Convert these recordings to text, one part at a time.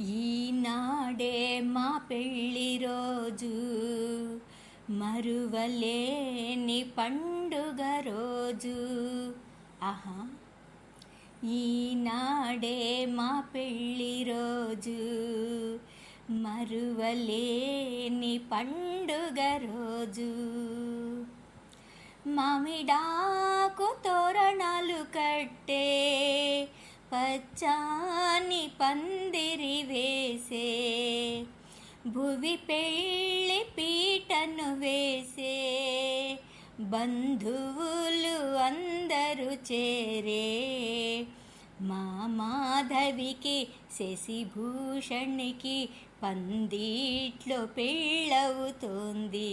ఈనాడే మా పెళ్ళి రోజు మరువలేని పండుగ రోజు. ఆహా. ఈనాడే మా పెళ్ళి రోజు మరువలేని పండుగ రోజు. మామిడాకు తోరణాలు కట్టే పచ్చాని పందిరి వేసే భువి పెళ్ళి పీటను వేసే బంధువులు అందరూ చేరే మా మాధవికి శశిభూషణ్కి పందిట్లో పెళ్ళవుతోంది.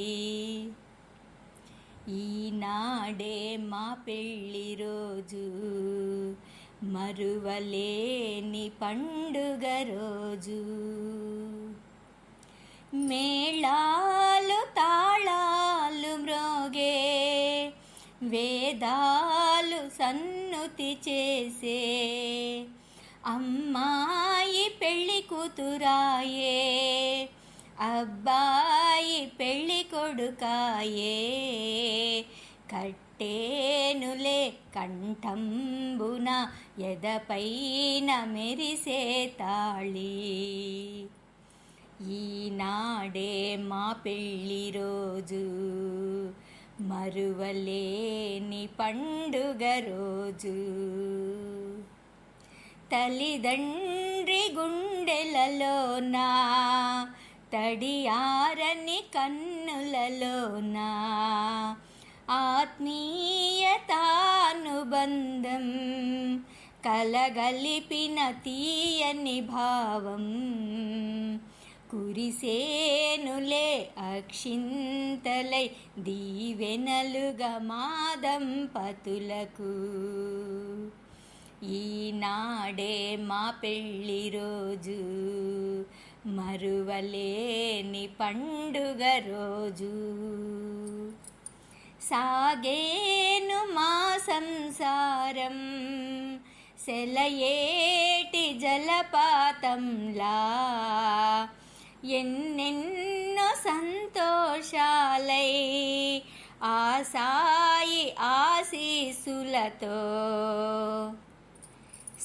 ఈనాడే మా పెళ్ళి రోజు మరువలేని పండుగ రోజు. మేళాలు తాళాలు మ్రోగే వేదాలు సన్నుతి చేసే. అమ్మాయి పెళ్ళి కూతురాయే అబ్బాయి పెళ్ళి కొడుకాయే. కట్టేనులే కంఠంబున ఎదపైన మెరిసే తాళి. ఈనాడే మా పెళ్ళి రోజు మరువలేని పండుగ రోజు. తల్లిదండ్రి గుండెలలోనా తడియారని కన్నులలోనా ఆత్మీయతానుబంధం కలగలిపిన తీయని భావం కురిసేనులే అక్షింతలై దీవెనలుగా మాదం పతులకు ఈనాడే మా పెళ్ళి రోజు మరువలేని పండుగ రోజు. సాగేను మా సంసారం. సెలయేటి జలపాతంలా. ఎన్నెన్నో సంతోషాలై ఆసాయి ఆశీసులతో.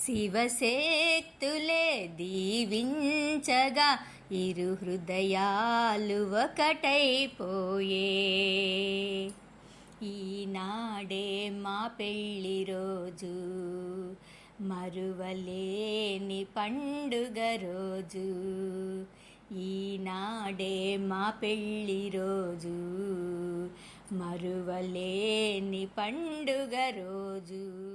శివశక్తులే దీవించగా ఇరు హృదయాలు ఒకటైపోయే. ఈనాడే మా పెళ్ళి రోజు. మరువలేని పండుగ రోజు. ఈనాడే మా పెళ్ళి రోజు. మరువలేని పండుగ రోజు.